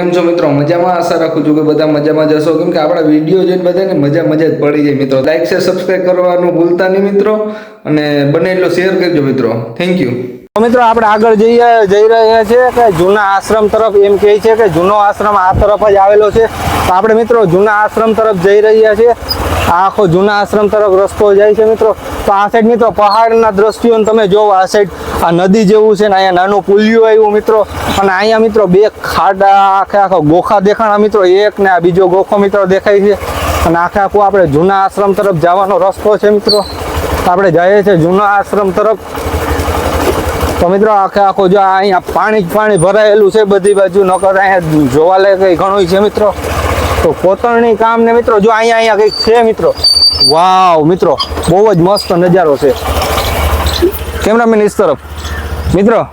કેમ છો મિત્રો? મજામાં આશા રાખું છું કે બધા મજામાં જશો કેમ કે આપણા વીડિયો જોઈને બધાને મજા મજા જ પડી જાય મિત્રો. લાઈક શેર સબસ્ક્રાઈબ કરવાનું ભૂલતા નહીં મિત્રો. અને બને એટલો શેર કરજો મિત્રો. થેન્ક યુ મિત્રો, આપણે આગળ જઈએ જઈ રહ્યા છીએ કે જૂના આશ્રમ તરફ એમ કહે છે કે જૂનો આશ્રમ આ તરફ જ આવેલો છે. તો આપણે મિત્રો, જૂના આશ્રમ તરફ જઈ રહ્યા છીએ. આખો જૂના આશ્રમ તરફ રસ્તો જાય છે મિત્રો. તો આ સાઈડ મિત્રો પહાડના દ્રશ્યો તમે જોવો, આ સાઈડ આ નદી જેવું છે ને અહીંયા નાનું પુલિયું આવ્યું મિત્રો. અને અહીંયા મિત્રો બે ખાડા, આખે આખો ગોખા દેખાણા મિત્રો. એક ને આ બીજો ગોખો મિત્રો દેખાય છે. અને આખે આખું આપણે જૂના આશ્રમ તરફ જવાનો રસ્તો છે મિત્રો. આપણે જઈએ છીએ જૂના આશ્રમ તરફ. તો મિત્રો આખે આખો જો અહીંયા પાણી પાણી ભરાયેલું છે બધી બાજુ. નકર અહીંયા જોવાલાયક ઘણું છે મિત્રો. તો કોતરણી કામ ને મિત્રો, જો અહીંયા અહીંયા કંઈક છે મિત્રો. વાવ, મિત્રો, બહુ જ મસ્ત નજારો છે. કેમેરામેન ઇસ તરફ. મિત્રો,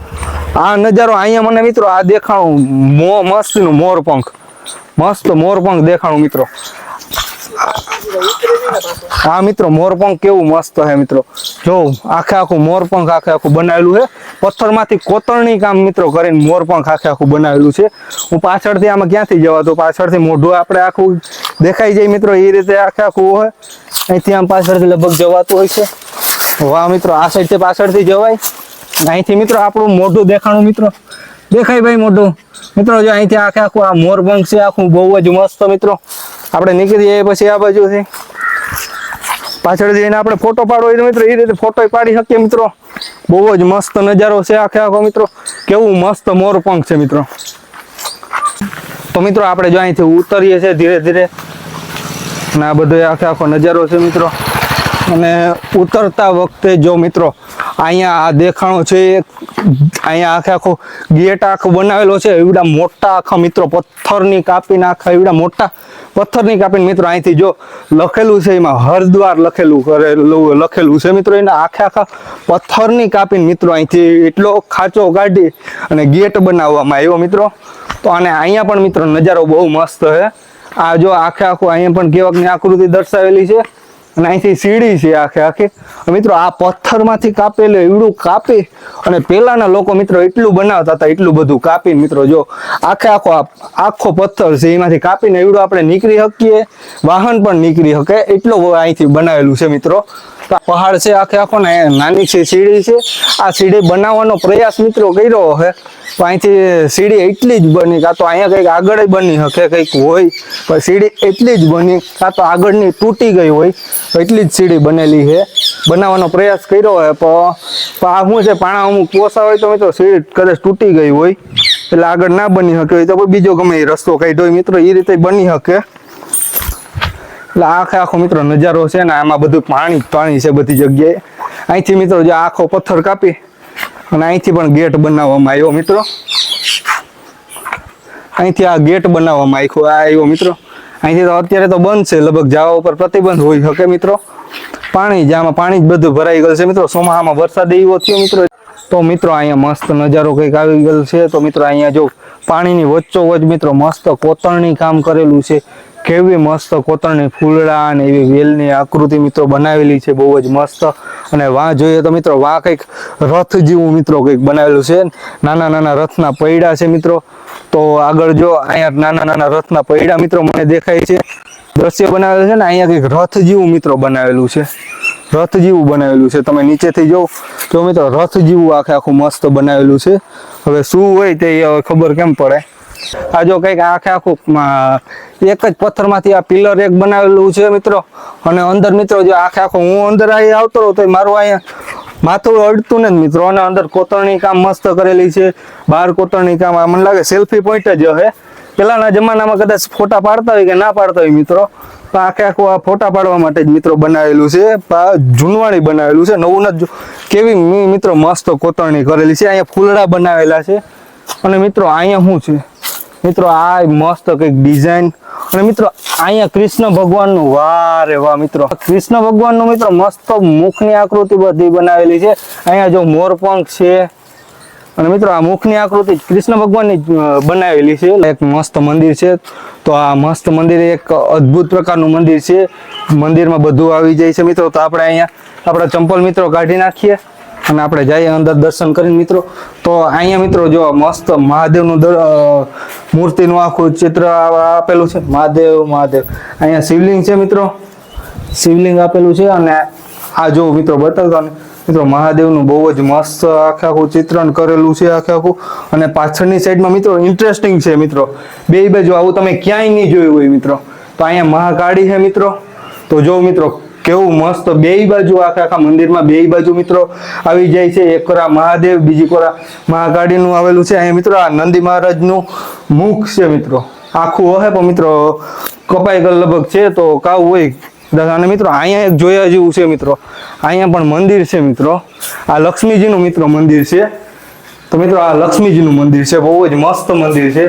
આ નજારો અહીંયા મને મિત્રો, આ દેખાણું મો, મસ્તનું મોરપંખ. મસ્ત મોરપંખ દેખાણું મિત્રો. હા, મિત્રો, મોરપંખ કેવું મસ્ત છે, મિત્રો. જો, આખે આખું મોરપંખ આખે આખું બનાવેલું છે. પથ્થરમાંથી કોતરણી કામ, મિત્રો, કરીને મોરપંખ આખે આખું બનાવેલું છે. હું પાછળથી આમાં ક્યાંથી જવા તો પાછળથી મોઢું આપણે આખું દેખાઈ જાય, મિત્રો, એ રીતે આખે આખું હોય. અહીંથી આમ પાછળથી લગભગ જવાતું હોય છે. વાહ, મિત્રો, આ સાઈડથી પાછળથી જવાય. અહીંથી, મિત્રો, આપણું મોઢું દેખાણું, મિત્રો. દેખાય ભાઈ મોઢું. મિત્રો, જો અહીંથી આખે આખું આ મોરપંખ છે, આખું બહુ જ મસ્ત, મિત્રો. આપણે નીકળીએ પછી આ બાજુથી. પાછળ જઈને આપણે ફોટો પાડવો હોય મિત્રો, એ રીતે ફોટો પાડી શકીએ મિત્રો. બહુ જ મસ્ત નજારો છે આખે આખો મિત્રો. કેવું મસ્ત મોરપંખ છે મિત્રો. તો મિત્રો, આપણે જો અહીંથી ઉતરીએ છીએ ધીરે ધીરે. અને આ બધો આખે આખો નજારો છે મિત્રો. અને ઉતરતા વખતે જો મિત્રો, અહીંયા આ દેખાણો છે, અહીંયા આખે આખો ગેટ આખો બનાવેલો છે. એવડા મોટા આખા મિત્રો, પથ્થરની કાપીને આખા એવડા મોટા પથ્થરની કાપીને મિત્રો અહીંથી જો લખેલું છે એમાં હરદ્વાર લખેલું કરેલું, લખેલું છે મિત્રો એના આખે આખા પથ્થરની કાપીને મિત્રો અહીંથી એટલો ખાંચો કાઢી અને ગેટ બનાવવામાં આવ્યો મિત્રો. તો અને અહીંયા પણ મિત્રો નજારો બહુ મસ્ત છે. આ જો આખે આખું અહીંયા પણ કેવકની આકૃતિ દર્શાવેલી છે. અને અહીંથી સીડી છે આખે આખી. મિત્રો, આ પથ્થરમાંથી કાપેલું એવડું કાપી અને પેલાના લોકો મિત્રો એટલું બનાવતા હતા, એટલું બધું કાપીને મિત્રો જો આખે આખો આખો પથ્થર છે, એમાંથી કાપીને એવડું આપણે નીકળી શકીએ, વાહન પણ નીકળી શકે, એટલો અહીંથી બનાવેલું છે મિત્રો. પહાડ છે, આખે આખો ને નાની છે, સીડી છે. આ સીડી બનાવવાનો પ્રયાસ મિત્રો કર્યો તો અહીંથી સીડી એટલી જ બની, કાં તો અહીંયા કંઈક આગળ બની શકે કંઈક હોય. પણ સીડી એટલી જ બની, કાં તો આગળની તૂટી ગઈ હોય. એટલી જ સીડી બનેલી છે બનાવવાનો પ્રયાસ કર્યો હોય પણ આ શું છે, પાણા અમુક પોસા હોય તો મિત્રો સીડી કદાચ તૂટી ગઈ હોય. એટલે આગળ ના બની શકે હોય તો બીજો ગમે એ રસ્તો કાઢ્યો હોય મિત્રો, એ રીતે બની શકે એટલે આખે આખો મિત્રો નજારો છે ને આમાં બધું પાણી પાણી છે બધી જગ્યાએ. અહીંથી મિત્રો જે આખો પથ્થર કાપી અને અહીંથી પણ ગેટ બનાવવામાં આવ્યો મિત્રો. અહીંથી આ ગેટ બનાવવામાં આખો આ આવ્યો મિત્રો. અહીંથી તો અત્યારે તો બંધ છે, લગભગ જવા ઉપર પ્રતિબંધ હોઈ શકે મિત્રો. પાણી જ પાણી જ બધું ભરાઈ ગયું છે મિત્રો. સોમાહામાં વરસાદ એવો થયો મિત્રો. તો મિત્રો અહીંયા મસ્ત નજારો કંઈક આવી ગયેલ છે. તો મિત્રો અહીંયા જો પાણીની વચ્ચોવચ મિત્રો મસ્ત કોતરણી કામ કરેલું છે. કેવી મસ્ત કોતરણી ફૂલડા અને એવી વેલની આકૃતિ મિત્રો બનાવેલી છે, બહુ જ મસ્ત. અને વાં જોઈએ તો મિત્રો વાં કંઈક રથ જેવું મિત્રો કંઈક બનાવેલું છે. નાના નાના રથના પૈડા છે મિત્રો. તો આગળ જો, અહીંયા નાના નાના રથના પૈડા મિત્રો મને દેખાય છે. દ્રશ્ય બનાવેલું છે ને, અહીંયા કંઈક રથ જેવું મિત્રો બનાવેલું છે. રથ જેવું બનાવેલું છે. તમે નીચેથી જો તો મિત્રો, રથ જેવું આખે આખું મસ્ત બનાવેલું છે. હવે શું હોય તે ખબર કેમ પડે? આ જો કંઈક આખે આખું એક જ પથ્થરમાંથી આ પિલર એક બનાવેલું છે મિત્રો. અને અંદર મિત્રો જો આખે આખો હું અંદર અહીં આવતો રહું તો મારું અહીંયા માથું અડતું ને મિત્રો. અને અંદર કોતરણી કામ મસ્ત કરેલી છે. બહાર કોતરણી કામ મને લાગે સેલ્ફી પોઈન્ટ જ હે. પેલાના જમાનામાં કદાચ ફોટા પાડતા હોય કે ના પાડતા હોય મિત્રો. તો આખે આખું આ ફોટા પાડવા માટે જ મિત્રો બનાવેલું છે. જૂનવાણી બનાવેલું છે. નવું નથી કેવી મિત્રો મસ્ત કોતરણી કરેલી છે. અહીંયા ફૂલડા બનાવેલા છે. અને મિત્રો અહીંયા શું છે? મિત્રો, આ મસ્ત કંઈક ડિઝાઇન અને મિત્રો, અહીંયા કૃષ્ણ ભગવાનનું, વાહ રે વાહ, મિત્રો. કૃષ્ણ ભગવાનનું, મિત્રો, મસ્ત મુખની આકૃતિ બધી બનાવેલી છે. અહીંયા જો મોરપંખ છે. અને મિત્રો, આ મુખની આકૃતિ કૃષ્ણ ભગવાનની બનાવેલી છે. એક મસ્ત મંદિર છે. તો આ મસ્ત મંદિર એક અદ્ભુત પ્રકારનું મંદિર છે. મંદિરમાં બધું આવી જાય છે, મિત્રો. તો આપણે અહીંયા, આપણા ચંપલ મિત્રો કાઢી નાખીએ. અને આપણે જઈએ અંદર દર્શન કરીને મિત્રો. તો અહીંયા મિત્રો જો મસ્ત મહાદેવનું મૂર્તિનું આખું ચિત્ર આપેલું છે. મહાદેવ મહાદેવ. અહીંયા શિવલિંગ છે મિત્રો. શિવલિંગ આપેલું છે અને આ જો મિત્રો બતાવતા ને, મિત્રો મહાદેવનું બહુ જ મસ્ત આખે આખું ચિત્રણ કરેલું છે આખે આખું અને પાછળની સાઈડમાં મિત્રો ઇન્ટરેસ્ટિંગ છે મિત્રો. બે બાજુ આવું તમે ક્યાંય નહીં જોયું હોય મિત્રો. તો અહીંયા મહાકાળી છે મિત્રો. તો જો મિત્રો કેવું મસ્ત બે બાજુ આખા આખા મંદિરમાં બે બાજુ મિત્રો આવી જાય છે. એક કોરા મહાદેવ, બીજી કોરા મહાકાળીનું આવેલું છે. અહીંયા મિત્રો આ નંદી મહારાજનું મુખ છે મિત્રો. આખું હોય પણ મિત્રો કપાઈ ગયેલ લગભગ છે તો કાવું હોય. દસ અને મિત્રો, અહીંયા એક જોયા જેવું છે મિત્રો. અહીંયા પણ મંદિર છે મિત્રો. આ લક્ષ્મીજીનું મિત્રો મંદિર છે. તો મિત્રો આ લક્ષ્મીજીનું મંદિર છે. બહુ જ મસ્ત મંદિર છે.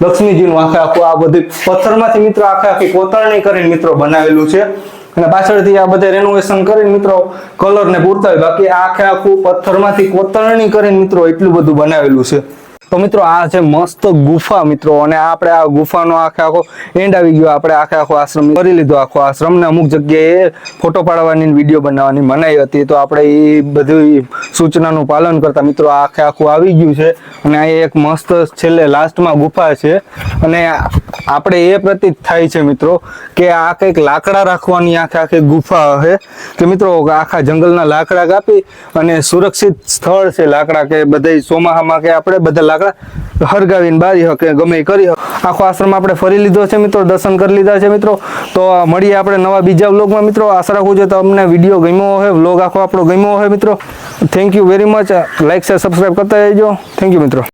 લક્ષ્મીજીનું આખે આખું આ બધું પથ્થરમાંથી મિત્રો આખે આખી કોતરણી કરીને મિત્રો બનાવેલું છે. અને પાછળથી આ બધે રેનોવેશન કરીને મિત્રો કલર ને પૂરતા હોય બાકી આખે આખું પથ્થરમાંથી કોતરણી કરીને મિત્રો એટલું બધું બનાવેલું છે. તો મિત્રો આ છે મસ્ત ગુફા મિત્રો, અને આપણે આ ગુફાનો આખે આખો એન્ડ આવી ગયો. આપણે આખે આખો આશ્રમ કરી લીધો, આખો આશ્રમ ને અમુક જગ્યાએ ફોટો પાડવાની વીડિયો બનાવવાની મનાઈ હતી. તો આપણે એ બધી સૂચનાનું પાલન કરતા મિત્રો આખે આખું આવી ગયું છે. અને આ એક મસ્ત છેલ્લે લાસ્ટમાં ગુફા છે. અને આપણે એ પ્રતીત થાય છે મિત્રો કે આ કંઈક લાકડા રાખવાની આખે આખી ગુફા છે કે મિત્રો આખા જંગલના લાકડા કાપી અને સુરક્ષિત સ્થળ છે લાકડા કે બધા ચોમાહામાં કે આપણે બધા લાકડા હરગાવીને બારી હકે, ગમે કરી હક. આખો આશ્રમ આપણે ફરી લીધો છે મિત્રો, દર્શન કરી લીધા છે મિત્રો. તો મળીએ આપણે નવા બીજા વ્લોગમાં મિત્રો. આશા રાખું છું તમને વીડિયો ગમ્યો હોય વ્લોગ આખો આપણો ગમ્યો હોય મિત્રો. Thank you very much like share subscribe કરતા રહેજો. થેન્ક યુ મિત્રો.